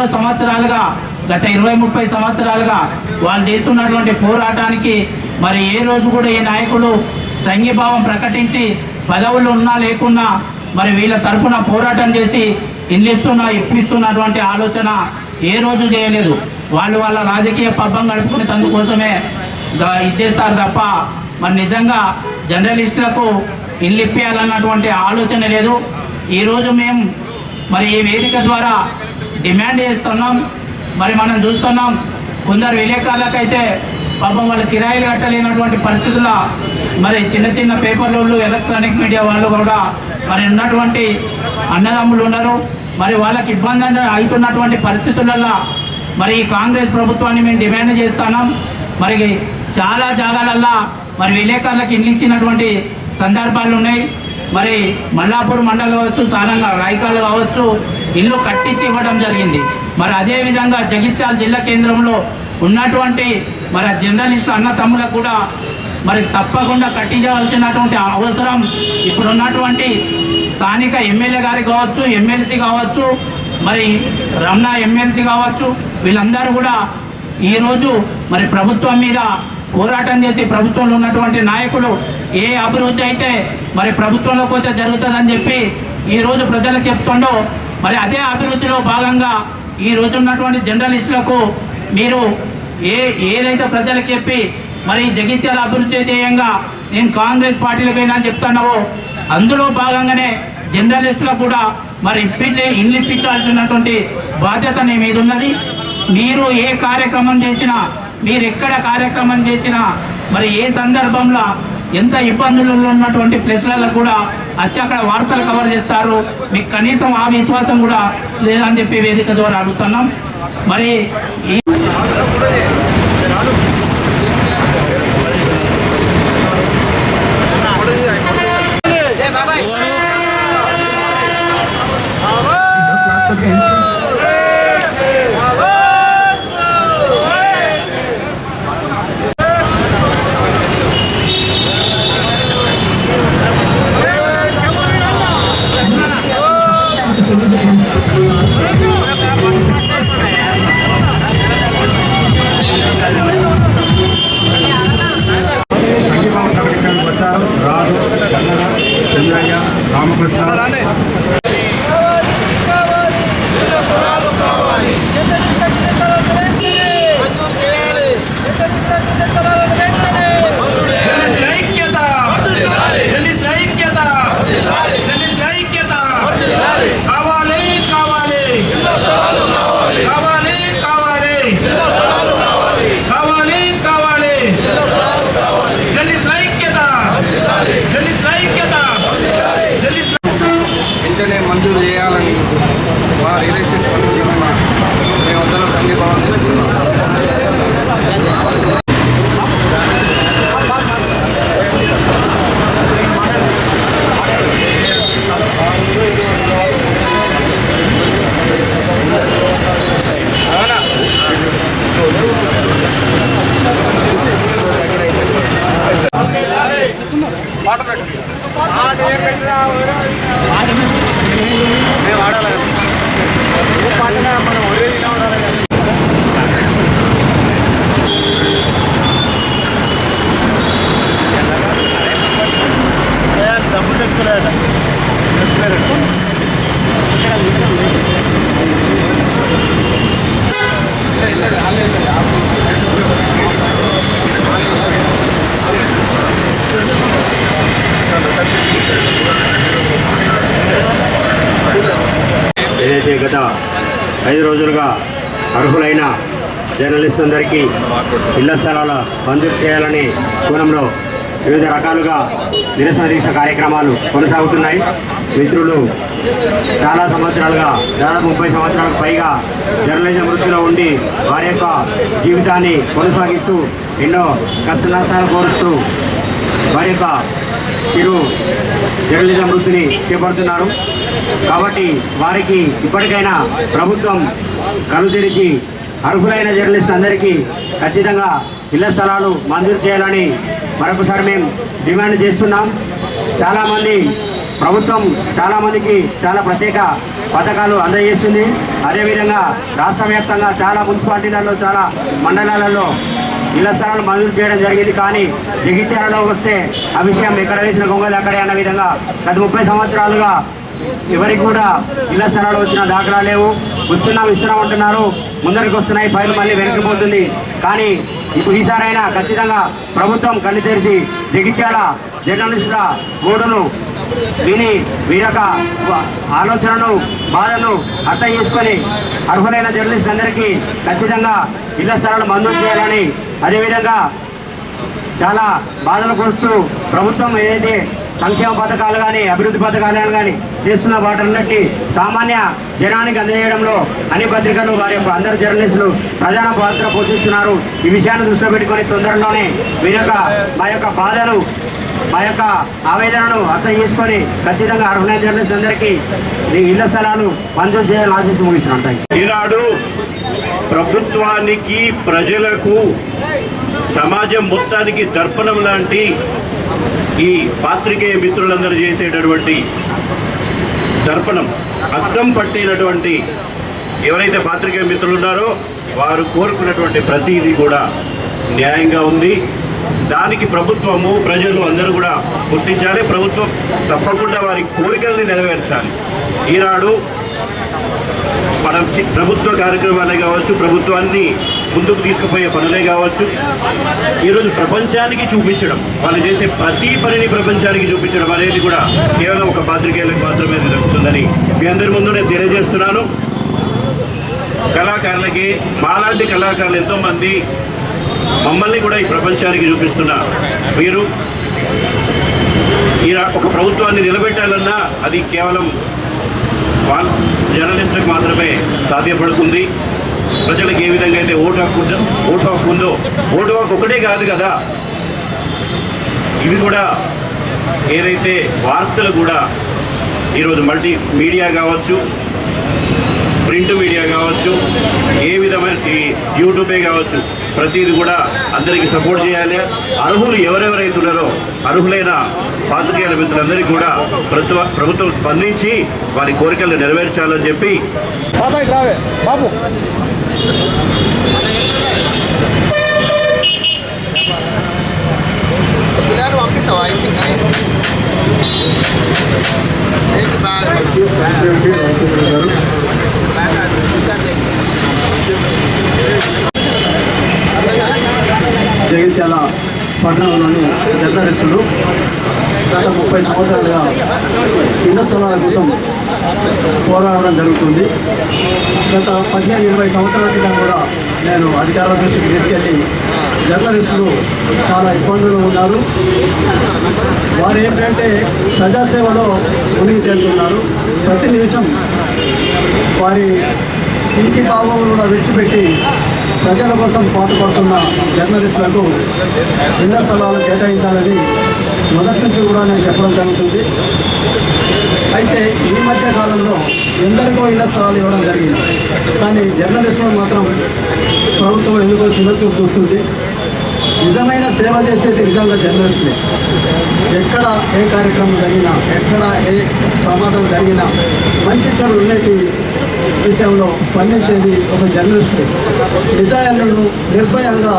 ఎన్నో సంవత్సరాలుగా గత ఇరవై ముప్పై సంవత్సరాలుగా వాళ్ళు చేస్తున్నటువంటి పోరాటానికి మరి ఏ రోజు కూడా ఈ నాయకులు సంఘీభావం ప్రకటించి పదవులు ఉన్నా లేకున్నా మరి వీళ్ళ తరఫున పోరాటం చేసి ఇల్లిస్తున్న ఇప్పిస్తున్నటువంటి ఆలోచన ఏ రోజు చేయలేదు. వాళ్ళు వాళ్ళ రాజకీయ పబ్బం గడుపుకునే తందుకోసమే ఇచ్చేస్తారు తప్ప మరి నిజంగా జర్నలిస్టులకు ఇల్లు ఇప్పించాలన్నటువంటి ఆలోచన లేదు. ఈరోజు మేము మరి ఈ వేదిక ద్వారా డిమాండ్ చేస్తున్నాం మరి మనం చూస్తున్నాం కొందరు విలేకరులకైతే పాపం వాళ్ళు కిరాయిలు కట్టలేనటువంటి పరిస్థితుల మరి చిన్న చిన్న పేపర్లు ఎలక్ట్రానిక్ మీడియా వాళ్ళు కూడా మరి ఉన్నటువంటి అన్నదమ్ములు ఉన్నారు. మరి వాళ్ళకి ఇబ్బంది అవుతున్నటువంటి పరిస్థితులలో మరి ఈ కాంగ్రెస్ ప్రభుత్వాన్ని మేము డిమాండ్ చేస్తున్నాం. మరి చాలా జాగాలల్లో మరి విలేకరులకు ఇల్లు ఇచ్చినటువంటి సందర్భాలు ఉన్నాయి. మరి మల్లాపూర్ మండలం కావచ్చు సారంగా రాయకాలు కావచ్చు ఇల్లు కట్టించి ఇవ్వడం జరిగింది. మరి అదే విధంగా జగిత్యాల జిల్లా కేంద్రంలో ఉన్నటువంటి మరి జర్నలిస్టు అన్న తమ్ములకు కూడా మరి తప్పకుండా కట్టించవలసినటువంటి అవసరం ఇప్పుడు ఉన్నటువంటి స్థానిక ఎమ్మెల్యే గారికి కావచ్చు ఎమ్మెల్సీ కావచ్చు మరి రమణ ఎమ్మెల్సీ కావచ్చు వీళ్ళందరూ కూడా ఈరోజు మరి ప్రభుత్వం మీద పోరాటం చేసి ప్రభుత్వంలో ఉన్నటువంటి నాయకులు ఏ అభివృద్ధి అయితే మరి ప్రభుత్వంలో పోతే జరుగుతుందని చెప్పి ఈరోజు ప్రజలకు చెప్తుండో మరి అదే అభివృద్ధిలో భాగంగా ఈ రోజు ఉన్నటువంటి జర్నలిస్టులకు మీరు ఏ ఏదైతే ప్రజలకు చెప్పి మరి జగిత్యాల అభివృద్ధి ధ్యేయంగా నేను కాంగ్రెస్ పార్టీలకైనా చెప్తున్నావో అందులో భాగంగానే జర్నలిస్టులకు కూడా మరి ఇప్పించి ఇల్లు ఇప్పించాల్సినటువంటి బాధ్యత నీ మీద ఉన్నది. మీరు ఏ కార్యక్రమం చేసినా మీరు ఎక్కడ కార్యక్రమం చేసినా మరి ఏ సందర్భంలో ఎంత ఇబ్బందులలో ఉన్నటువంటి ప్లేస్లలో కూడా వచ్చి అక్కడ వార్తలు కవర్ చేస్తారు. మీకు కనీసం ఆ విశ్వాసం కూడా లేదని చెప్పి వేదిక ద్వారా అడుగుతున్నాం. మరి ఈ రాజు చంద్రయ్య రామకృష్ణ 了。ఐదు రోజులుగా అర్హులైన జర్నలిస్టులందరికీ ఇళ్ళ స్థలాల మంజూరు చేయాలని కోణంలో వివిధ రకాలుగా నిరసన దీక్ష కార్యక్రమాలు కొనసాగుతున్నాయి. మిత్రులు చాలా సంవత్సరాలుగా దాదాపు ముప్పై సంవత్సరాలకు పైగా జర్నలిజం వృత్తిలో ఉండి వారి యొక్క జీవితాన్ని కొనసాగిస్తూ ఎన్నో కష్ట నష్టాలు కోరుస్తూ వారి యొక్క మీరు జర్నలిజం వృత్తిని చేపడుతున్నారు. కాబట్టి వారికి ఇప్పటికైనా ప్రభుత్వం కనుతెరిచి అర్హులైన జర్నలిస్ట్ అందరికీ ఖచ్చితంగా ఇళ్ళ స్థలాలు మంజూరు చేయాలని మరొకసారి మేము డిమాండ్ చేస్తున్నాం. చాలామంది ప్రభుత్వం చాలామందికి చాలా ప్రత్యేక పథకాలు అందజేస్తుంది. అదేవిధంగా రాష్ట్ర వ్యాప్తంగా చాలా మున్సిపాలిటీలలో చాలా మండలాలలో ఇళ్ళ స్థలాలు మంజూరు చేయడం జరిగింది. కానీ జగిత్యాలలో వస్తే ఆ విషయం ఎక్కడ వేసిన గొంగలు అక్కడే అన్న విధంగా గత ముప్పై సంవత్సరాలుగా ఎవరికి కూడా ఇళ్ళ స్థలాలు వచ్చిన దాఖలా లేవు. వస్తున్నాం ఇస్తున్నాం అంటున్నారు ముందరికి వస్తున్నాయి ఫైల్ మళ్ళీ వెనక్కిపోతుంది కానీ ఇప్పుడు ఈసారైనా ఖచ్చితంగా ప్రభుత్వం కళ్ళు తెరిచి జగిత్యాల జర్నలిస్టుల గోడును విని వీరొక ఆలోచనను బాధను అర్థం చేసుకొని అర్హులైన జర్నలిస్ట్ అందరికీ ఖచ్చితంగా ఇళ్ళ స్థలాలు మంజూరు చేయాలని అదేవిధంగా చాలా బాధలు పరుస్తూ ప్రభుత్వం ఏదైతే సంక్షేమ పథకాలు కానీ అభివృద్ధి పథకాలు కానీ చేస్తున్న వాటన్నిటి సామాన్య జనానికి అందజేయడంలో అన్ని పత్రికలు వారి యొక్క అందరు జర్నలిస్టులు ప్రధాన పాత్ర పోషిస్తున్నారు. ఈ విషయాన్ని దృష్టిలో పెట్టుకొని తొందరలోనే మీ యొక్క మా యొక్క బాధలు మా యొక్క ఆవేదనను అర్థం చేసుకొని ఖచ్చితంగా అర్హులైన జర్నలిస్ట్ అందరికీ ఈ ఇళ్ళ స్థలాలు మంజూరు చేయాలని ఆశిస్తూ ముగిస్తున్నాను ఈనాడు ప్రభుత్వానికి ప్రజలకు సమాజం మొత్తానికి దర్పణం లాంటి ఈ పాత్రికేయ మిత్రులందరూ చేసేటటువంటి దర్పణం అద్దం పట్టినటువంటి ఎవరైతే పాత్రికేయ మిత్రులు ఉన్నారో వారు కోరుకున్నటువంటి ప్రతిదీ కూడా న్యాయంగా ఉంది. దానికి ప్రభుత్వము ప్రజలు అందరూ కూడా గుర్తించాలి. ప్రభుత్వం తప్పకుండా వారి కోరికల్ని నెరవేర్చాలి. ఈనాడు మనం ప్రభుత్వ కార్యక్రమాలే కావచ్చు ప్రభుత్వాన్ని ముందుకు తీసుకుపోయే పనులే కావచ్చు. ఈరోజు ప్రపంచానికి చూపించడం వాళ్ళు చేసే ప్రతి పనిని ప్రపంచానికి చూపించడం అనేది కూడా కేవలం ఒక పాత్రికేయులకు మాత్రమే దక్కుతుందని మీ అందరి ముందు నేను తెలియజేస్తున్నాను. కళాకారులకి మాలాంటి కళాకారులు ఎంతోమంది మమ్మల్ని కూడా ఈ ప్రపంచానికి చూపిస్తున్న మీరు ఈ ఒక ప్రభుత్వాన్ని నిలబెట్టాలన్నా అది కేవలం వాళ్ళ జర్నలిస్టులకు మాత్రమే సాధ్యపడుతుంది. ప్రజలకు ఏ విధంగా అయితే ఓటు హక్కు ఉందో ఓటు హక్కు ఉందో ఓటు హక్కు ఒకటే కాదు కదా. ఇవి కూడా ఏదైతే వార్తలు కూడా ఈరోజు మల్టీ మీడియా కావచ్చు ప్రింట్ మీడియా కావచ్చు ఏ విధమైన ఈ యూట్యూబే కావచ్చు ప్రతిది కూడా అందరికీ సపోర్ట్ చేయాలి. అర్హులు ఎవరెవరైతే ఉన్నారో అర్హులైన పాత్రికేయుల మిత్రులందరికీ కూడా ప్రభుత్వ ప్రభుత్వం స్పందించి వారి కోరికలను నెరవేర్చాలని చెప్పి పిల్లలు పంపిస్తావా ఇంటికి ఏంటి బాగా జగిత్యాల పట్టణంలోని జర్నలిస్టులు గత ముప్పై సంవత్సరాలుగా ఇళ్ళ స్థలాల కోసం పోరాడడం జరుగుతుంది. గత పదిహేను ఇరవై సంవత్సరాల క్రితం కూడా నేను అధికారుల దృష్టికి తీసుకెళ్ళి జర్నలిస్టులు చాలా ఇబ్బందులు ఉన్నారు. వారు ఏంటంటే ప్రజాసేవలో మునిగి తేలుతున్నారు. ప్రతి నిమిషం వారి ఇంటి భావం కూడా విడిచిపెట్టి ప్రజల కోసం పాటుపడుతున్న జర్నలిస్టులకు ఇళ్ళ స్థలాలు కేటాయించాలని మొదటి నుంచి కూడా నేను చెప్పడం జరుగుతుంది. అయితే ఈ మధ్య కాలంలో ఎందరికో ఇళ్ళ స్థలాలు ఇవ్వడం జరిగింది. కానీ జర్నలిస్టులు మాత్రం ప్రభుత్వం ఎందుకో చిన్నచూపు చూస్తుంది. నిజమైన సేవ చేసేది నిజంగా జర్నలిస్టులే. ఎక్కడ ఏ కార్యక్రమం జరిగినా ఎక్కడ ఏ ప్రమాదం జరిగినా మంచి చెడు ఉన్నటి విషయంలో స్పందించేది ఒక జర్నలిస్టులే నిజాయాలను నిర్భయంగా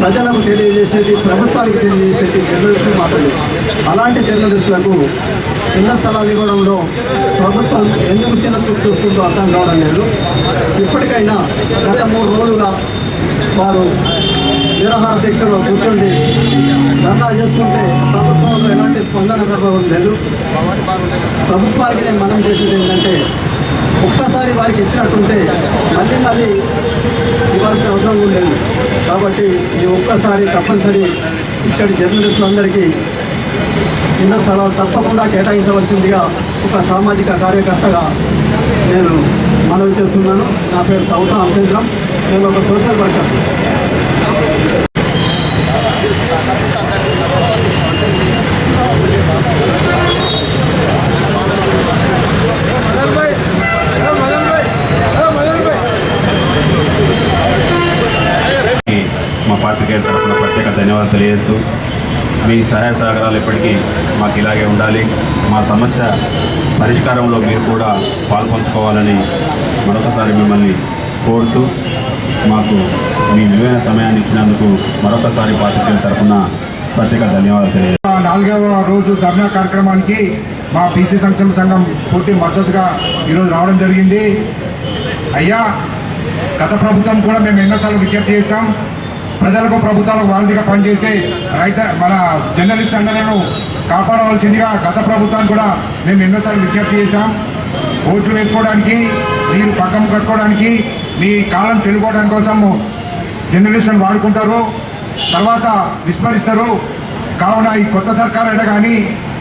ప్రజలకు తెలియజేసేది ప్రభుత్వానికి తెలియజేసేది జర్నలిస్టులు మాత్రమే. అలాంటి జర్నలిస్టులకు ఇళ్ళ స్థలాలు ఇవ్వడంలో ప్రభుత్వం ఎందుకు చిన్న చూపు చూస్తుందో అర్థం కావడం లేదు. ఇప్పటికైనా గత మూడు రోజులుగా వారు నిరాహార దీక్షలో కూర్చొని ధర్నా చేస్తుంటే ప్రభుత్వంలో ఎలాంటి స్పందన ప్రభావం లేదు. ప్రభుత్వానికి నేను మనం చేసేది ఏంటంటే ఒక్కసారి వారికి ఇచ్చినట్టుంటే మళ్ళీ మళ్ళీ ఇవ్వాల్సిన అవసరం లేదు. కాబట్టి ఈ ఒక్కసారి తప్పనిసరి ఇక్కడి జర్నలిస్టులందరికీ ఇళ్ళ స్థలాలు తప్పకుండా కేటాయించవలసిందిగా ఒక సామాజిక కార్యకర్తగా నేను మనవి చేస్తున్నాను. నా పేరు తౌత రామచంద్రం. నేను ఒక సోషల్ వర్కర్. మా పాత్రికేయుల తరఫున ప్రత్యేక ధన్యవాదాలు తెలియజేస్తూ మీ సహాయ సహకారాలు ఎప్పటికీ మాకు ఇలాగే ఉండాలి. మా సమస్య పరిష్కారంలో మీరు కూడా పాల్పంచుకోవాలని మరొకసారి మిమ్మల్ని కోరుతూ మాకు మీ విలువైన సమయాన్ని ఇచ్చినందుకు మరొకసారి పాత్రికేయుల తరఫున ప్రత్యేక ధన్యవాదాలు తెలియదు నాలుగవ రోజు ధర్నా కార్యక్రమానికి మా బీసీ సంక్షేమ సంఘం పూర్తి మద్దతుగా ఈరోజు రావడం జరిగింది. అయ్యా గత ప్రభుత్వం కూడా మేము ఎన్నోసార్లు విజ్ఞప్తి చేస్తాం ప్రజలకు ప్రభుత్వాలకు వారధిగా పనిచేసే రైత మన జర్నలిస్ట్ అందరూ కాపాడవలసిందిగా గత ప్రభుత్వాన్ని కూడా మేము ఎన్నోసార్లు విజ్ఞప్తి చేశాం. ఓట్లు వేసుకోవడానికి మీరు పక్కం కట్టుకోవడానికి మీ కాలం చెల్లుకోవడానికి కోసము జర్నలిస్టులను వాడుకుంటారు. తర్వాత విస్మరిస్తారు. కావున ఈ కొత్త సర్కార్ అయినా కానీ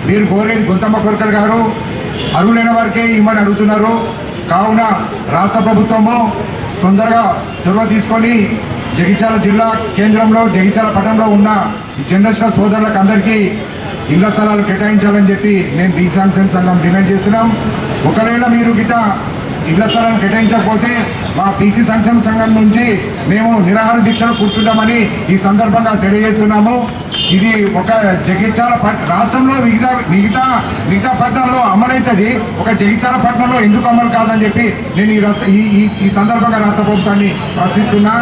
మీరు కోరేది గొంతమ్మ కోరికలు గారు అరువులైన వారికే ఇమ్మని అడుగుతున్నారు. కావున రాష్ట్ర ప్రభుత్వము తొందరగా చొరవ తీసుకొని జగిత్యాల జిల్లా కేంద్రంలో జగిత్యాల పట్టణంలో ఉన్న జనరేషన్ సోదరులకు అందరికీ ఇళ్ళ స్థలాలు కేటాయించాలని చెప్పి మేము బీ సంక్షేమ సంఘం డిమాండ్ చేస్తున్నాం. ఒకవేళ మీరు గిట్ట ఇళ్ళ స్థలాన్ని కేటాయించకపోతే మా బీసీ సంక్షేమ సంఘం నుంచి మేము నిరాహార దీక్షలు కూర్చుంటామని ఈ సందర్భంగా తెలియజేస్తున్నాము. ఇది ఒక జగిత్యాల రాష్ట్రంలో మిగతా మిగతా మిగతా పట్టణంలో అమలవుతుంది ఒక జగిత్యాల పట్టణంలో ఎందుకు అమలు కాదని చెప్పి నేను ఈ ఈ ఈ- ఈ సందర్భంగా రాష్ట్ర ప్రభుత్వాన్ని ప్రశ్నిస్తున్నా.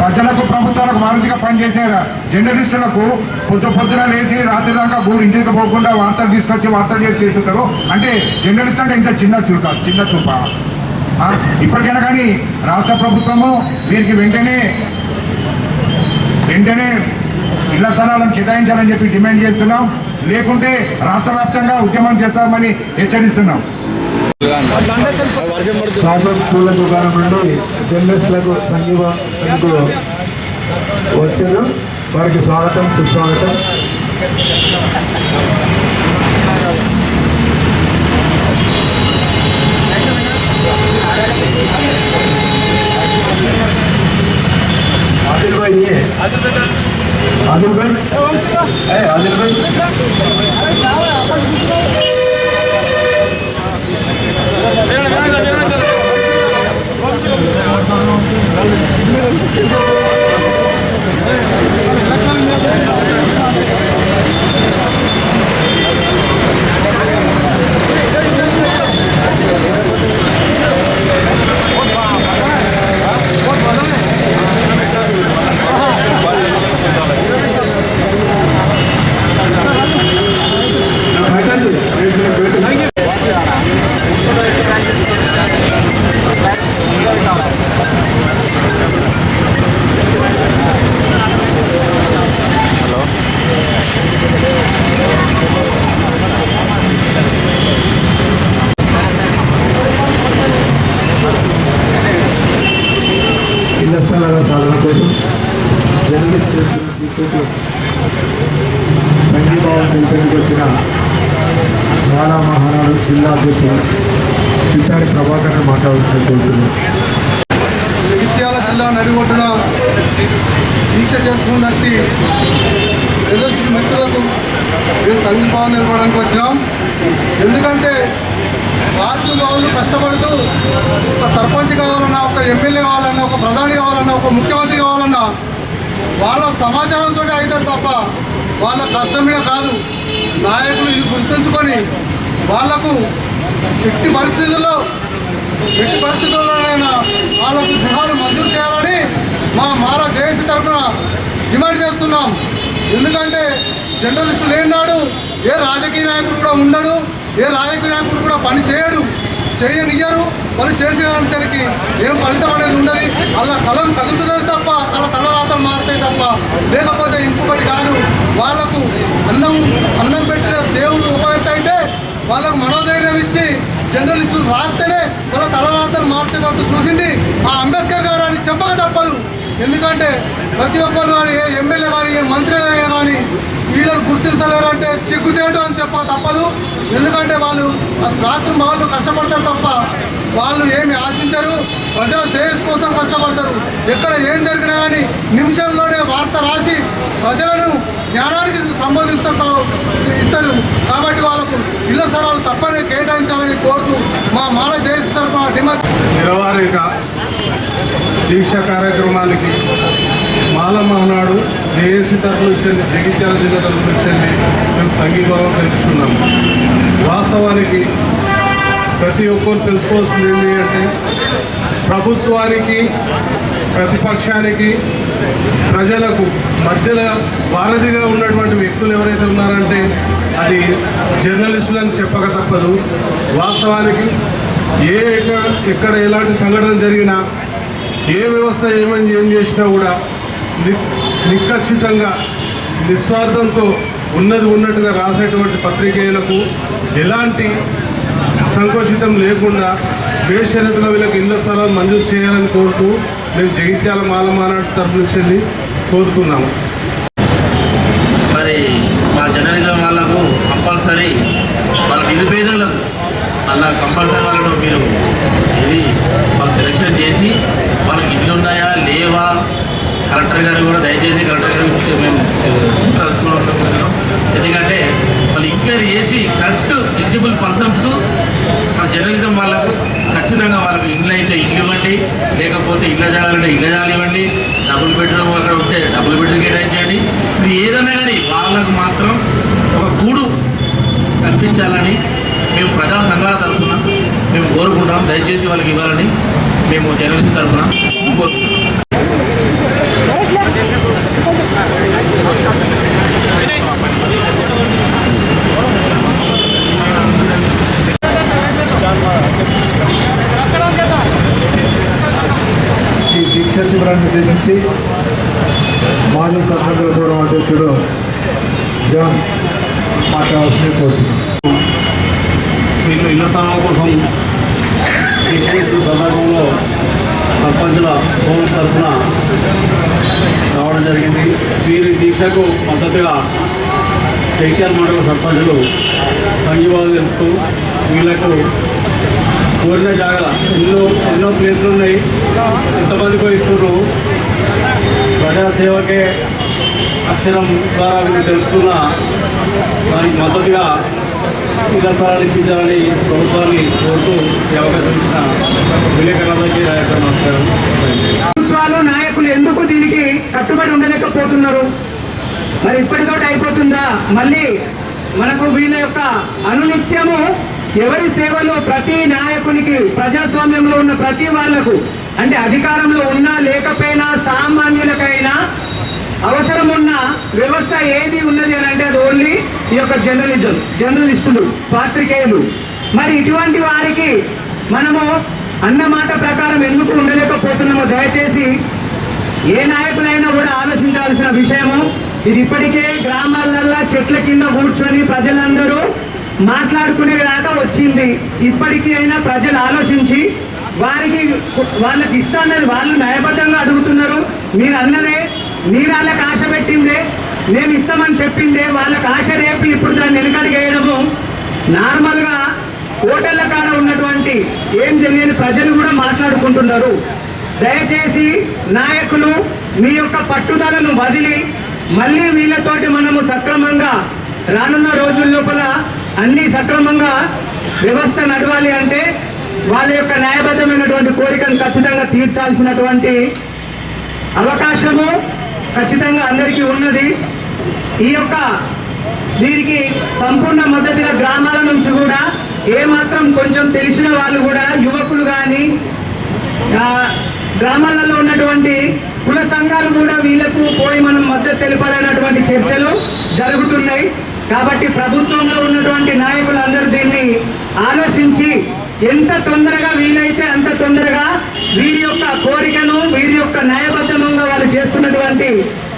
ప్రజలకు ప్రభుత్వాలకు వారధిగా పనిచేసే జర్నలిస్టులకు పొద్దు పొద్దున లేచి రాత్రి దాకా గూడు ఇంటికి పోకుండా వార్తలు తీసుకొచ్చి వార్తలు చేసి చేస్తుంటారు. అంటే జర్నలిస్ట్ అంటే ఇంత చిన్న చూప చిన్న చూప. ఇప్పటికైనా కానీ రాష్ట్ర ప్రభుత్వము వీరికి వెంటనే వెంటనే ఇళ్ళ స్థలాలను కేటాయించాలని చెప్పి డిమాండ్ చేస్తున్నాం. లేకుంటే రాష్ట్ర వ్యాప్తంగా ఉద్యమం చేస్తామని హెచ్చరిస్తున్నాం. సాగర్ పూల దుకాణం నుండి జర్నలిస్టులకు సంఘీభావంకు వచ్చారు వారికి స్వాగతం సుస్వాగతం आदिल भाई ये आदिल भाई ए आदिल भाई జిల్లా అధ్యక్షుడు చిత్తాడి ప్రభాకర్ మాట్లాడుతున్నట్టు కోరుతున్నాను జగిత్యాల జిల్లా నడిగొడ్డున దీక్ష చేస్తున్నట్టు జర్నలిస్ట్ మిత్రులకు మేము సంఘీభావం నిలబడడానికి వచ్చినాం. ఎందుకంటే రాత్రి వాళ్ళు కష్టపడుతూ ఒక సర్పంచ్ కావాలన్నా ఒక ఎమ్మెల్యే కావాలన్నా ఒక ప్రధాని కావాలన్నా ఒక ముఖ్యమంత్రి కావాలన్నా వాళ్ళ సమాచారంతో అవుతారు తప్ప వాళ్ళ కష్టం మీద కాదు. నాయకులు ఇది గుర్తుంచుకొని వాళ్ళకు ఎట్టి పరిస్థితుల్లో ఎట్టి పరిస్థితుల్లోనైనా వాళ్ళకు గృహాలు మంజూరు చేయాలని మా మాలా జేఏసీ తరఫున డిమాండ్ చేస్తున్నాం. ఎందుకంటే జర్నలిస్టు లేనాడు ఏ రాజకీయ నాయకుడు కూడా ఉండడు ఏ రాజకీయ నాయకుడు కూడా పని చేయడు చేయనియ్యరు. పని చేసేదానికి ఏం ఫలితం అనేది ఉండదు. అలా కలం కదులుతున్నది తప్ప అలా తలరాతలు మారుతాయి తప్ప. లేకపోతే ఇంకొకటి కాదు వాళ్ళకు అన్నం అన్నం పెట్టిన దేవుడు ఉపయోగ వాళ్ళకు మనోధైర్యం ఇచ్చి జర్నలిస్టులు రాస్తేనే వాళ్ళ తలరాతలు మార్చేటట్టు చూసింది ఆ అంబేద్కర్ గారు అని చెప్పక తప్పదు. ఎందుకంటే ప్రతి ఒక్కరు కానీ ఏ ఎమ్మెల్యే కానీ ఏ మంత్రి కానీ వీళ్ళని గుర్తించలేరంటే చిక్కు చేయడం అని చెప్పక తప్పదు. ఎందుకంటే వాళ్ళు రాత్రి వాళ్ళు కష్టపడతారు తప్ప వాళ్ళు ఏమి ఆశించరు. ప్రజల శ్రేయస్ కోసం కష్టపడతారు. ఎక్కడ ఏం జరిగినా కానీ నిమిషంలోనే వార్త రాసి ప్రజలను జ్ఞానానికి సంబోధిస్తారు ఇస్తారు. కాబట్టి వాళ్ళకు ఇళ్ళ స్థలాలు తప్పని కేటాయించాలని కోరుతూ మా మాల చేయిస్తారు మా డిమాండ్ నిరవారిక దీక్ష కార్యక్రమానికి మాల మహనాడు జేఏసీ తరఫు నుంచి జగిత్యాల జిల్లా తరఫు నుంచి మేము సంఘీభావం తెలుపుచున్నాం. వాస్తవానికి ప్రతి ఒక్కరు తెలుసుకోవాల్సింది ఏంటి అంటే ప్రభుత్వానికి ప్రతిపక్షానికి ప్రజలకు మధ్యలో వారధిగా ఉన్నటువంటి వ్యక్తులు ఎవరైతే ఉన్నారంటే అది జర్నలిస్టులు అని చెప్పక తప్పదు. వాస్తవానికి ఏ ఎక్కడ ఎక్కడ ఎలాంటి సంఘటన జరిగినా ఏ వ్యవస్థ ఏమని ఏం చేసినా కూడా ని- నిస్వార్థంతో ఉన్నది ఉన్నట్టుగా రాసేటువంటి పత్రికేయులకు ఎలాంటి సంకోచితం లేకుండా బేషరతుగా వీళ్ళకి ఇళ్ళ స్థలాలు మంజూరు చేయాలని కోరుతూ మేము జగిత్యాల మాల మానాడు తరపు నుంచి వెళ్ళి కోరుతున్నాము మరి మా జర్నలిజం వాళ్ళకు కంపల్సరీ వాళ్ళ నిరుపేదలకు అలా కంపల్సరీ వాళ్ళను మీరు ఇది వాళ్ళు సెలెక్షన్ చేసి వాళ్ళకి ఇల్లు ఉన్నాయా లేవా? కలెక్టర్ గారు కూడా దయచేసి కలెక్టర్ గారు మేము చెప్పదలుచుకున్నాం ఎందుకంటే వాళ్ళు ఎంక్వైరీ చేసి కరెక్ట్ ఎలిజిబుల్ పర్సన్స్కు మన జర్నలిజం వాళ్ళకు ఖచ్చితంగా వాళ్ళకి ఇల్లు అయితే ఇల్లు ఇవ్వండి లేకపోతే ఇళ్ళ జాగాలంటే ఇళ్ళ జాగాలు ఇవ్వండి. డబుల్ బెడ్రూమ్ అక్కడ ఉంటే డబుల్ బెడ్రూమ్ కేటాయించండి. ఇది ఏదైనా కానీ వాళ్ళకు మాత్రం ఒక గూడు కల్పించాలని మేము ప్రజా సంఘాల తరఫున మేము కోరుకుంటాం. దయచేసి వాళ్ళకి ఇవ్వాలని మేము జర్నలిస్ట్ తరఫున కోరుకుంటున్నాం ఈ దీక్ష ఉద్దేశించి మాజీ సర్పంచుల గౌరవ అధ్యక్షుడు జాన్ మాట్లాడాల్సింది కోరుతున్నాను వీళ్ళు ఇళ్ళ స్థానాల కోసం ఈ సందర్భంలో సర్పంచుల ఫోరం తరఫున రావడం జరిగింది. వీరి దీక్షకు మద్దతుగా జైత్యాల మండల సర్పంచులు సంఘీభావం తెలుపుతూ వీళ్ళకు కోరిన జాగల ఎన్నో ఎన్నో ప్లేసులు ఉన్నాయి. ఎంతమంది పోయిస్తున్నారు ప్రజాసేవకే అక్షరం ద్వారా మీరు తెలుపుతున్న దానికి మద్దతుగా ఇళ్ళ ఇప్పించాలని ప్రభుత్వాన్ని కోరుతూ ఈ అవకాశం ఇచ్చిన విలేకరులందరికీ నా నమస్కారం. ప్రభుత్వాలు నాయకులు ఎందుకు దీనికి కట్టుబడి ఉండలేకపోతున్నారు? మరి ఇప్పటితోటి అయిపోతుందా? మళ్ళీ మనకు వీళ్ళ యొక్క అనునిత్యము ఎవరి సేవలో ప్రతి నాయకునికి ప్రజాస్వామ్యంలో ఉన్న ప్రతి వాళ్ళకు అంటే అధికారంలో ఉన్నా లేకపోయినా సామాన్యులకైనా అవసరం ఉన్న వ్యవస్థ ఏది ఉన్నది అని అంటే అది ఓన్లీ ఈ యొక్క జర్నలిజం జర్నలిస్టులు పాత్రికేయులు. మరి ఇటువంటి వారికి మనము అన్న మాట ప్రకారం ఎందుకు ఉండలేకపోతున్నామో దయచేసి ఏ నాయకులైనా కూడా ఆలోచించాల్సిన విషయము. ఇది ఇప్పటికే గ్రామాలల్లో చెట్ల కింద కూర్చొని ప్రజలందరూ మాట్లాడుకునే దాకా వచ్చింది. ఇప్పటికీ అయినా ప్రజలు ఆలోచించి వారికి వాళ్ళకి ఇస్తానని వాళ్ళు న్యాయబద్ధంగా అడుగుతున్నారు. మీరు అన్నదే మీరు వాళ్ళకి ఆశ పెట్టిందే మేము ఇస్తామని చెప్పిందే వాళ్ళకి ఆశ రేపి ఇప్పుడు దాన్ని వెనకడిగేయడము వేయడము నార్మల్గా హోటళ్ళ కాడ ఉన్నటువంటి ఏం తెలియని ప్రజలు కూడా మాట్లాడుకుంటున్నారు. దయచేసి నాయకులు మీ యొక్క పట్టుదలను వదిలి మళ్ళీ వీళ్ళతోటి మనము సక్రమంగా రానున్న రోజుల లోపల అన్ని సక్రమంగా వ్యవస్థ నడవాలి అంటే వాళ్ళ యొక్క న్యాయబద్ధమైనటువంటి కోరికను ఖచ్చితంగా తీర్చాల్సినటువంటి అవకాశము ఖచ్చితంగా అందరికీ ఉన్నది. ఈ యొక్క దీనికి సంపూర్ణ మద్దతుగా గ్రామాల నుంచి కూడా ఏమాత్రం కొంచెం తెలిసిన వాళ్ళు కూడా యువకులు కానీ గ్రామాలలో ఉన్నటువంటి కుల సంఘాలు కూడా వీళ్ళకు పోయి మనం మద్దతు తెలపాలన్నటువంటి చర్చలు జరుగుతున్నాయి. కాబట్టి ప్రభుత్వంలో ఉన్న నాయకులు అందరూ దీన్ని ఆలోచించి ఎంత తొందరగా వీలైతే అంత తొందరగా వీరి యొక్క కోరికను వీరి యొక్క న్యాయబద్ధంగా వాళ్ళు చేస్తున్నటువంటి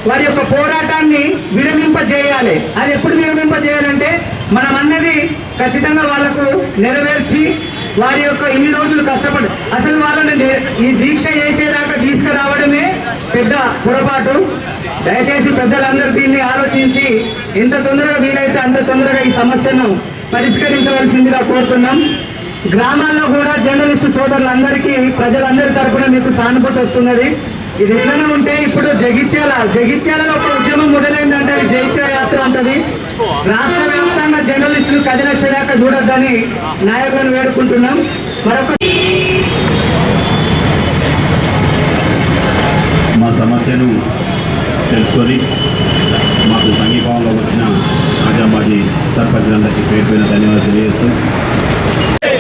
వారి యొక్క పోరాటాన్ని విరమింపజేయాలి. అది ఎప్పుడు విరమింపజేయాలంటే మనం అన్నది ఖచ్చితంగా వాళ్ళకు నెరవేర్చి వారి యొక్క ఇన్ని రోజులు కష్టపడి అసలు వాళ్ళని ఈ దీక్ష చేసేదాకా తీసుకురావడమే పెద్ద పొరపాటు. దయచేసి పెద్దలందరూ దీన్ని ఆలోచించి ఎంత తొందరగా వీలైతే అంత తొందరగా ఈ సమస్యను పరిష్కరించవలసిందిగా కోరుతున్నాం. గ్రామాల్లో కూడా జర్నలిస్టు సోదరులందరికీ ప్రజలందరి తరఫున మీకు సానుభూతి వస్తున్నది. ఇది ఎట్లనే ఉంటే ఇప్పుడు జగిత్యాల జగిత్యాలలో ఒక ఉద్యమం మొదలైందంటే అది జగిత్యాల యాత్ర అంటది. రాష్ట్ర వ్యాప్తంగా జర్నలిస్టులు కదిలొచ్చేదాకా చూడొద్దని నాయకులను వేడుకుంటున్నాం. మరొక మా సమస్యను తెలుసుకొని మాకు సంఘీభావంలో వచ్చిన ఆజామాజీ సర్పంచ్లందరికీ పేరు పైన ధన్యవాదాలు తెలియజేస్తూ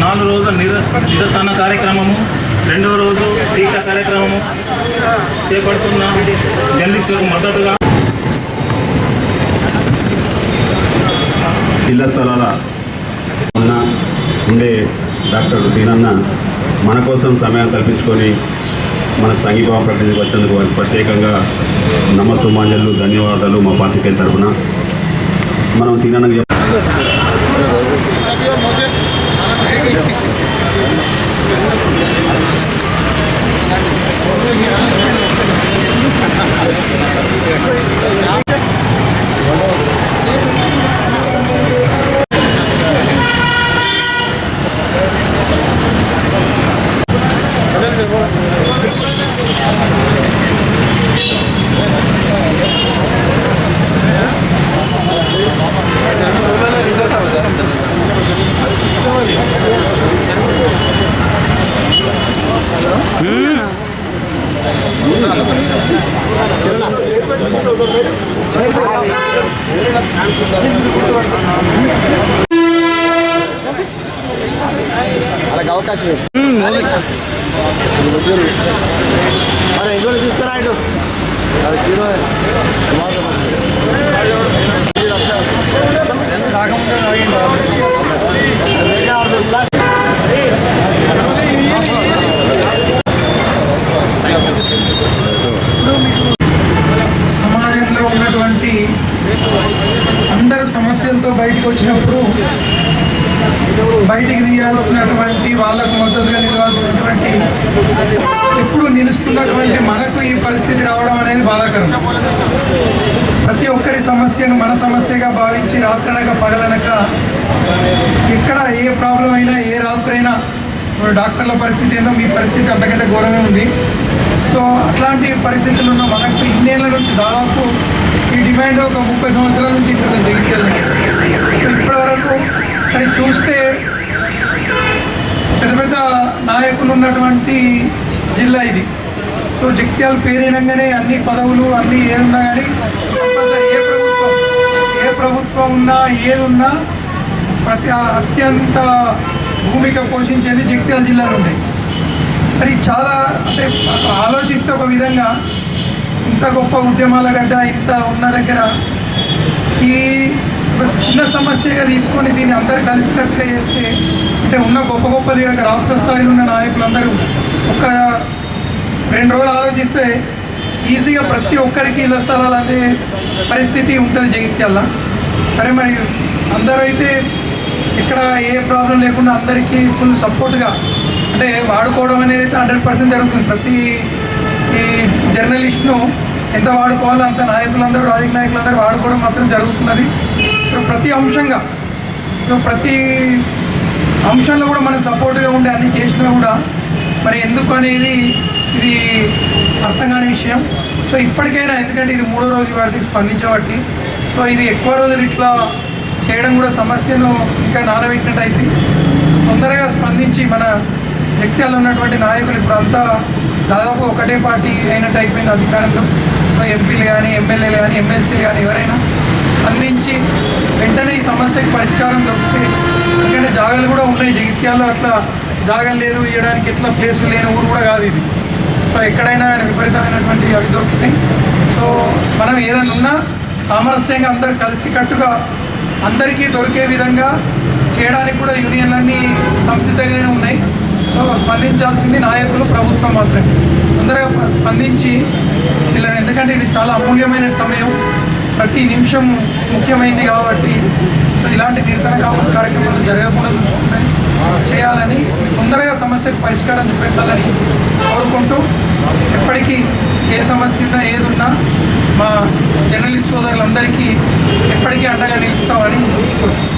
నాలుగు రోజుల నిర నిరసన కార్యక్రమము రెండవ రోజు దీక్ష కార్యక్రమము చేపడుతున్న జర్నలిస్టులకు మద్దతుగా ఇళ్ళ స్థలాల ఉన్న ఉండే డాక్టర్ సీనన్న మన కోసం సమయం కల్పించుకొని మనకు సంఘీభావం ప్రకటించి వచ్చేందుకు వారికి ప్రత్యేకంగా నమస్సుమాంజలు ధన్యవాదాలు మా పాత్రికేయుల తరఫున. మనం సీనన్నకి చెప్ అలాగే అవకాశం అరే ఇంకో తీసుకురా ఇటు అది జీరో సమాజంలో ఉన్నటువంటి అందరు సమస్యలతో బయటకు వచ్చినప్పుడు బయటికి తీయాల్సినటువంటి వాళ్ళకు మద్దతుగా నిలవాల్సినటువంటి ఎప్పుడు నిలుస్తున్నటువంటి మనకు ఈ పరిస్థితి రావడం అనేది బాధాకరం. ప్రతి ఒక్కరి సమస్యను మన సమస్యగా భావించి రాత్రనక పగలనక ఎక్కడ ఏ ప్రాబ్లం అయినా ఏ రాత్రైనా డాక్టర్ల పరిస్థితి ఏందో మీ పరిస్థితి అంతకంటే ఘోరంగా ఉంది. సో అట్లాంటి పరిస్థితులు ఉన్న మనకు ఇన్నేళ్ళ నుంచి దాదాపు ఈ డిమాండ్ ఒక ముప్పై సంవత్సరాల నుంచి ఇక్కడ జగిత్యాలని సో ఇప్పటి చూస్తే పెద్ద పెద్ద నాయకులు ఉన్నటువంటి జిల్లా ఇది. సో జగిత్యాల పేరినంగానే అన్ని పదవులు అన్నీ ఏదున్నా కానీ ఏ ప్రభుత్వం ఏ ప్రభుత్వం ఉన్నా ఏదున్నా ప్రతి అత్యంత భూమిక పోషించేది జగిత్యాల జిల్లాలో ఉంటాయి మరి చాలా అంటే ఆలోచిస్తే ఒక విధంగా ఇంత గొప్ప ఉద్యమాల గడ్డ ఇంత ఉన్న దగ్గర ఈ చిన్న సమస్యగా తీసుకొని దీన్ని అందరు కలిసికట్టుగా చేస్తే అంటే ఉన్న గొప్ప గొప్ప లీడర్ రాష్ట్ర స్థాయిలో ఉన్న నాయకులందరూ ఒక రెండు రోజులు ఆలోచిస్తే ఈజీగా ప్రతి ఒక్కరికి ఇళ్ళ స్థలాలు అందే పరిస్థితి ఉంటుంది జగిత్యాల. సరే మరి అందరూ అయితే ఇక్కడ ఏ ప్రాబ్లం లేకుండా అందరికీ ఫుల్ సపోర్ట్గా అంటే వాడుకోవడం అనేది అయితే హండ్రెడ్ పర్సెంట్ జరుగుతుంది. ప్రతి ఈ జర్నలిస్ట్ను ఎంత వాడుకోవాలో అంత నాయకులందరూ రాజకీయ నాయకులందరూ వాడుకోవడం మాత్రం జరుగుతున్నది. ప్రతి అంశంగా సో ప్రతి అంశంలో కూడా మనం సపోర్ట్గా ఉండి అన్ని చేసినా కూడా మరి ఎందుకు అనేది ఇది అర్థం కాని విషయం. సో ఇప్పటికైనా ఎందుకంటే ఇది మూడో రోజు వాటికి స్పందించబట్టి సో ఇది ఎక్కువ రోజులు ఇట్లా చేయడం కూడా సమస్యను ఇంకా నానబెట్టినట్టు అయితే తొందరగా స్పందించి మన వ్యక్తులు ఉన్నటువంటి నాయకులు ఇప్పుడు అంతా దాదాపు ఒకటే పార్టీ అయినట్టు అయిపోయింది అధికారంలో. సో ఎంపీలు కానీ ఎమ్మెల్యేలు కానీ ఎమ్మెల్సీలు కానీ ఎవరైనా స్పందించి వెంటనే ఈ సమస్యకి పరిష్కారం దొరికితే ఎందుకంటే జాగాలు కూడా ఉన్నాయి. జగిత్యాల్లో అట్లా జాగాలు లేదు ఇవ్వడానికి ఎట్లా ప్లేస్ లేని ఊరు కూడా కాదు ఇది. సో ఎక్కడైనా విపరీతమైనటువంటి అవి దొరుకుతాయి. సో మనం ఏదైనా ఉన్నా సామరస్యంగా అందరు కలిసికట్టుగా అందరికీ దొరికే విధంగా చేయడానికి కూడా యూనియన్లన్నీ సంసిద్ధంగానే ఉన్నాయి. సో స్పందించాల్సింది నాయకులు ప్రభుత్వం మాత్రమే. తొందరగా స్పందించి ఇలా ఎందుకంటే ఇది చాలా అమూల్యమైన సమయం. ప్రతి నిమిషం ముఖ్యమైనది కాబట్టి సో ఇలాంటి నిరసన కార్యక్రమాలు జరగకుండా చూసుకుంటే చేయాలని తొందరగా సమస్యకు పరిష్కారం చూపెట్టాలని కోరుకుంటూ ఎప్పటికీ ఏ సమస్య ఉన్నా ఏదున్నా మా జర్నలిస్ట్ సోదరులందరికీ ఎప్పటికీ అండగా నిలుస్తామని కోరుకుంటున్నాను